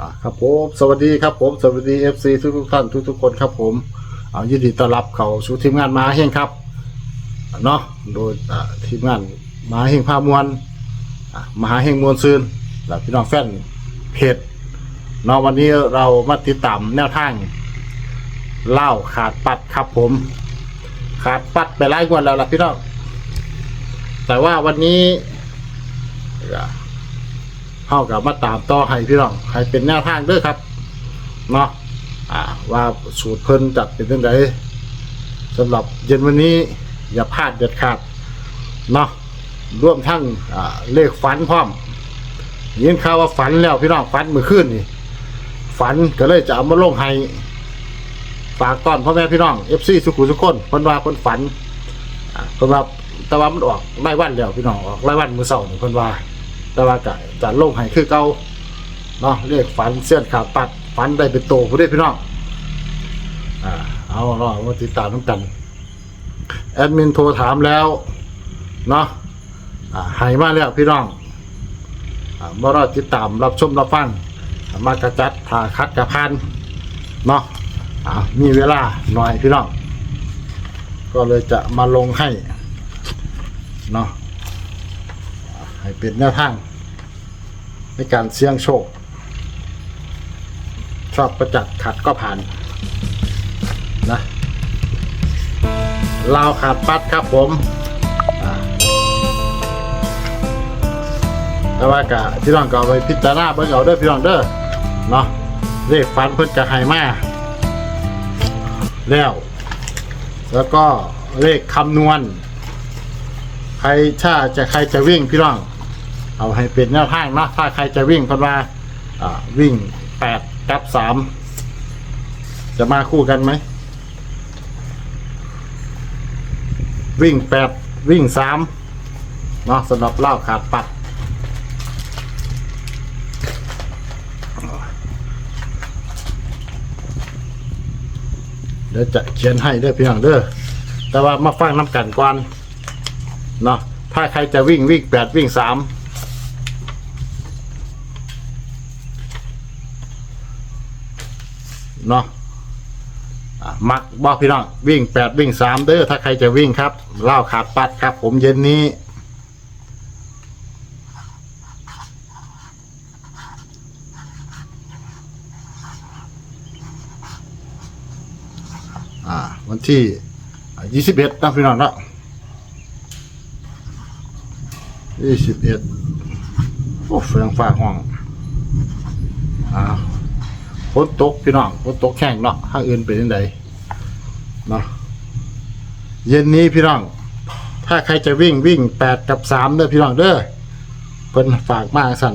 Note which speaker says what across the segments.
Speaker 1: อ่าครับผมสวัสดีครับผมสวัสดีเอฟซีทุกทุกๆท่านทุกทุกๆคนครับผมเอายินดีต้อนรับเข้าสู่ทีมงานมาเฮงครับเนาะโดยอ่าทีมงานมาเฮงพามวลอ่ามหาเฮงมวลซืนและพี่น้องแฟนเพจเนาะวันนี้เรามาติดตามแนวทางเล่าขาดปัดครับผม ขาดปัดไปไล่งวดแล้วล่ะพี่น้องแต่ว่าวันนี้ เข้ากับมาตามต่อให้พี่น้องให้เป็นแนวทางด้อครับเนาะอ่าว่าสูตรเพิ่นจัดเป็นยังไงสำหรับเย็นวันนี้อย่าพลาดเด็ดขาดเนาะร่วมทั้งเลขฝันพร้อมยินข่าวว่าฝันแล้วพี่น้องฝันเมื่อคืนนี่ฝันก็เลยจะเอามาลงให้ฝากต้อนพ่อแม่พี่น้องเอฟซีสุขุสุขคนเพิ่นว่าเพิ่นฝันอ่าเพิ่นว่าแต่ว่ามันออกรายวันแล้วพี่น้องออกรายวันมือเช้านี่เพิ่นว่า แต่ว่าจะจะลงให้คือเก่าเนาะเรียกฝันเส้นขาดปัดฝันได้เป็นโตผู้ได้พี่น้องอ่าเอาเนาะมาติดตามทั้งกันแอดมินโทรถามแล้วเนาะอ่าให้มาแล้วพี่น้องอ่ามารอติดตามรับชมรับฟังมากระจัดทาคัดกระพันเนาะอ่ามีเวลาหน่อยพี่น้องก็เลยจะมาลงให้เนาะ ให้เป็นแนวทาง ในการเสี่ยงโชค ชอบประจัดขัดก็ผ่านนะลาวขาดปัดครับผมแต่ว่ากะพี่น้องก็ไปพิจารณาเบิ่งเอาเด้อพี่น้องเด้อเนาะเลขฟันเพิ่นจะให้มาแล้ว แล้วก็เลขคำนวณ ใครถ้าจะใครจะวิ่งพี่น้อง เอาให้เป็นแนวทางนะถ้าใครจะวิ่งเพราะว่าอ่าวิ่งแปดกับสามจะมาคู่กันไหม วิ่งแปดวิ่งสามเนาะสำหรับเล่าขาดปัดเดี๋ยวจะเขียนให้เด้อพี่น้องเด้อ แต่ว่ามาฟังน้ำกันก่อนเนาะ ถ้าใครจะวิ่งวิ่งแปดวิ่งสาม เนาะอะมักบอกพี่น้องวิ่งแปดวิ่งสามเด้อถ้าใครจะวิ่งครับเล่าขาดปัดครับ ผมเย็นนี้ อ่า วันที่ยี่สิบเอ็ดนะพี่น้องเนาะยี่สิบเอ็ดโอ้เฟืองฟ้าห้องอ่า ฝนตกพี่น้องฝนตกแข่งเนาะถ้างอื่นเป็นยังไงเนาะเย็นนี้พี่น้อง ถ้าใครจะวิ่งวิ่งแปดกับสามเด้อพี่น้องเด้อเพิ่นฝากมากสั่น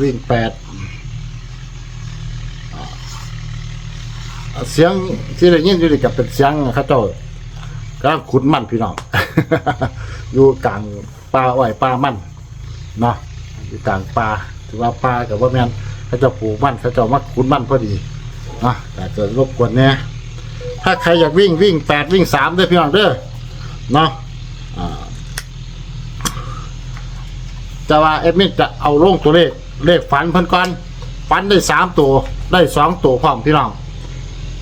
Speaker 1: วิ่งแปดเสียงที่ได้ยินอยู่นี่กับเป็นเสียงเขาเจ้ากำลังขุดมันพี่น้อง อยู่กลางป่าอ้อยป่ามันเนาะอยู่กลางป่า ถือว่าป่ากับว่าแมนเขาเจะปลูกมันเขาเจะมาขุดมันพอดีเนะแต่จะรบกวนเนี่ยถ้าใครอยากวิ่งวิ่งแปดวิ่งสามเด้อพี่น้องเด้อเนาะอ่าจะว่าเอ็ดมินจะเอาลงตัวเลขเลขฝันเพิ่นก่อนฝันได้สามตัวได้สองตัวพร้อมพี่น้อง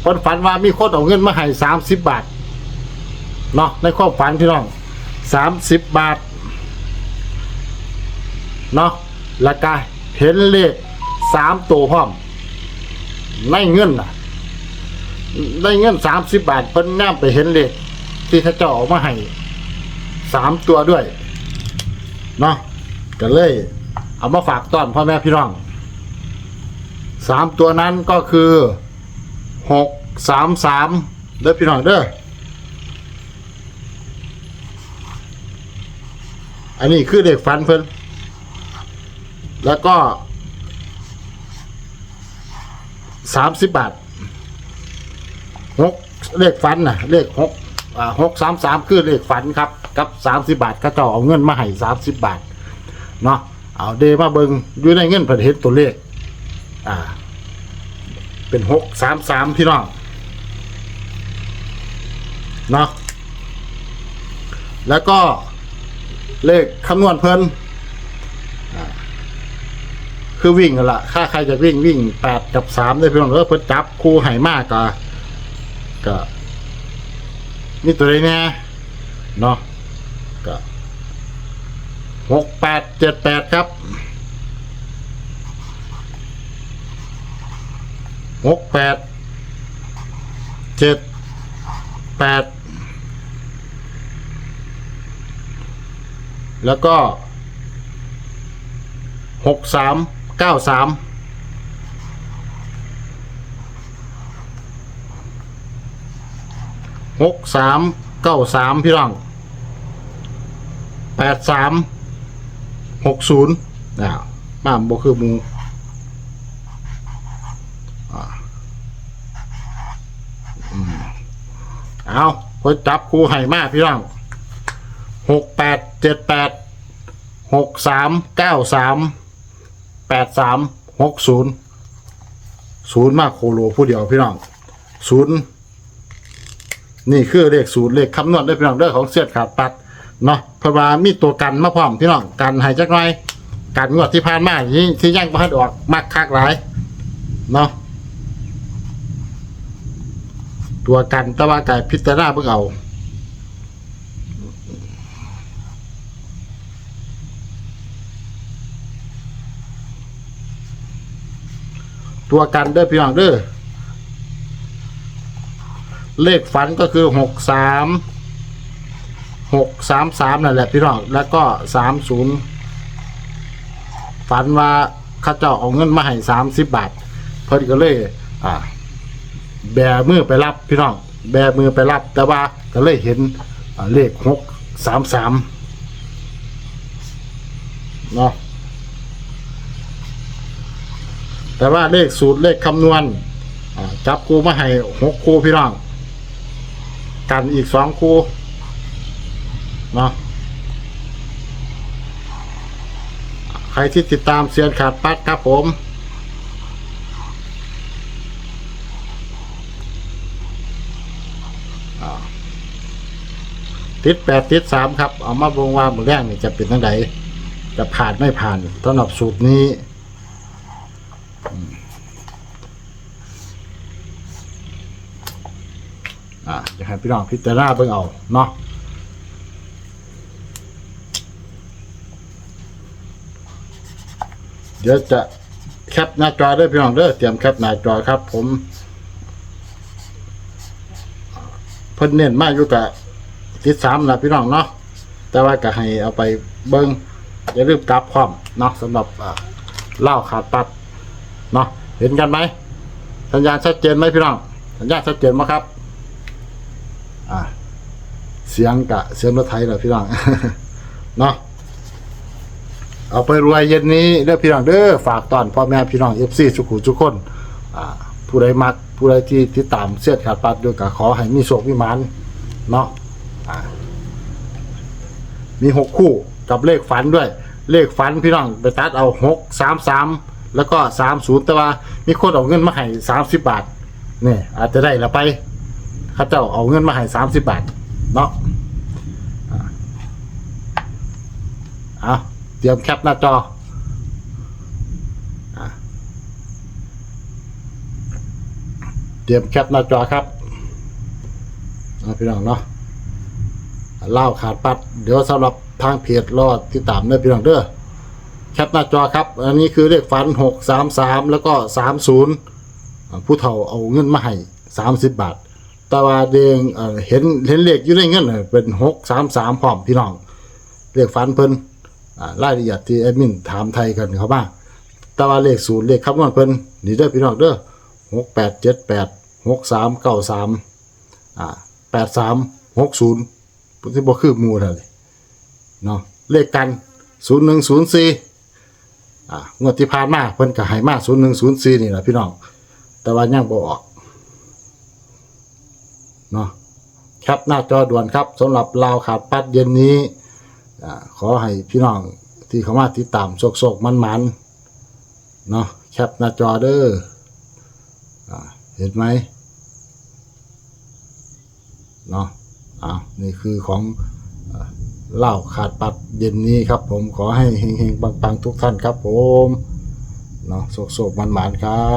Speaker 1: เพิ่นฝันว่ามีคนเอาเงินมาให้สามสิบบาทเนาะในความฝันพี่น้องสามสิบบาทเนาะแล้วก็ เห็นเลขสามตัวพร้อมในเงินน่ะ ได้เงินสามสิบบาทเพิ่นแนมไปเห็นเลขที่เขาเจ้าออกมาให้สามตัวด้วยเนาะก็เลย เอามาฝากต้อนพ่อแม่พี่น้องสามตัวนั้นก็คือหกสามสามเด้อพี่น้องเด้ออันนี้คือเด็กฟันเพิ่น แล้วก็สามสิบบาทหกเลขฟันนะเลขหกหกสามสามคือเลขฝันครับ กับสามสิบบาทก็จะเอาเงินมาให้สามสิบบาท เนาะเอาเดมาเบิงอยู่ในเงินเพิ่นเห็นตัวเลข อ่า เป็นหกสามสามพี่น้อง เนาะแล้วก็เลขคำนวณเพิ่น คือวิ่งกันละถ้าใครจะวิ่งวิ่งแปดกับสามได้เพี่องเออเพิ่นจับคู่ให้มากก็ก็นี่ตัวใดแน่เนาะก็หกแปดเจ็ดแปดครับหกแปดเจ็ดแปดแล้วก็หกสาม เก้าสามหกสามเก้าสามพี่น้องแปดสามหกศูนย์นะมาบ่คือมูเอาพอจับคู่ให้มาพี่น้องหกแปดเจ็ดแปดหกสามเก้าสาม แปดสามหกศูนย์ศูนย์มากโคโลผู้เดียวพี่น้องศูนย์นี่คือเลขศูนย์เลขคำนวณได้พี่น้องเรื่องของเสียดขาดปัดเนาะเพราะว่ามีตัวกันมาพร้อมพี่น้องกันให้จักหน่อยกันงวดที่ผ่านมาที่ที่ย่างมาให้ออกมากคักหลายเนาะตัวกันแตะว่าไก่พิจารณาเพิ่งเอา ตัวกันเด้อพี่น้องเด้อเลขฝันก็คือหกสามหกสามสามนั่นแหละพี่น้องแล้วก็สามศูนย์ฝันว่าข้าเจ้าเอาเงินมาให้สามสิบบาทเพิ่นก็เลย อ่า แบมือไปรับพี่น้องแบมือไปรับ แต่ว่าก็เลยเห็นเลขหกสามสามเนาะ แต่ว่าเลขสูตรเลขคำนวณจับคูมาให้หกคูพี่น้อง กันอีกสองคูเนาะใครที่ติดตามเซียนขาดปัดครับผมติดแปดติดสามครับ เอามาบงว่ามือแรกนี่จะเป็นทั้งใดจะผ่านไม่ผ่านสำหรับสูตรนี้ อ่าจะให้พี่น้องพิจารณาเบิ่งเอาเนาะเดี๋ยวจะแคปหน้าจอด้วยพี่น้องเด้อเตรียมแคปหน้าจอครับ ผมเพิ่นเน้นมาอยู่กับติดสามนะพี่น้องเนาะแต่ว่าก็ให้เอาไปเบิ่งอย่าลืมกลับพร้อมเนาะสำหรับเล่าขาดตัด เนาะเห็นกันไหมสัญญาณชัดเจนไหมพี่น้องสัญญาณชัดเจนไหมครับ อ่า เสียงกะเสียงรถไถเหรอพี่น้องเนาะเอาไปรวยเย็นนี้เด้อพี่น้องเด้อฝากตอนพ่อแม่พี่น้องเอฟซีสุขุทุกคน อ่า ผู้ใดมักผู้ใดที่ที่ตามเสียดขาดปัดด้วยกะขอให้มีโชคมีมันเนาะอ่ามีหกคู่กับเลขฝันด้วย เลขฝันพี่น้องไปตัดเอาหกสามสาม แล้วก็สามศูนย์แต่ว่ามีคนเอาเงินมาให้สามสิบบาทเนี่ยอาจจะได้ละไปข้าเจ้าเอาเงินมาให้สามสิบบาทเนาะเอาเตรียมแคปหน้าจอเตรียมแคปหน้าจอครับพี่น้องเนาะเล่าขาดปัด เดี๋ยวสำหรับทางเพจรอดที่ตามเด้อพี่น้องเด้อ แคปหน้าจอครับ อันนี้คือเลขฝันหกสามสามแล้วก็สามศูนย์ผู้เฒ่าเอาเงินมาให้สามสิบบาท แต่ว่าเดงเอ่อเห็นเห็นเลขอยู่ในเงินเป็นหกสามสามพร้อมพี่น้องเลขฝันเพิ่นรายละเอียดที่แอดมินถามไทยกันเขาบ้างแต่ว่าเลขศูนย์เลขคำนวณเพิ่นนี่เด้อพี่น้องเด้อหกแปดเจ็ดแปดหกสามเก้าสามอ่าแปดสามหกศูนย์ที่บ่คือมูนั่นเลยเนาะเลขกันศูนย์หนึ่งศูนย์สี่ อ่างวดที่ผ่านมาเพิ่นก็ให้มาศูนย์หนึ่งศูนย์สี่นี่แหละพี่น้อง แต่ว่ายังบ่ออกเนาะครับหน้าจอด่วนครับสำหรับลาวขาดปัดเย็นนี้อาขอให้พี่น้องที่เข้ามาติดตามโศกๆมันๆเนาะแคปหน้าจอเด้ออาเห็นไหมเนาะอ่านี่คือของอ่า เหล้าขาดปัดเย็นนี้ครับ ผมขอให้เฮงๆปังๆทุกท่านครับ ผมเนาะโศกๆมันๆครับ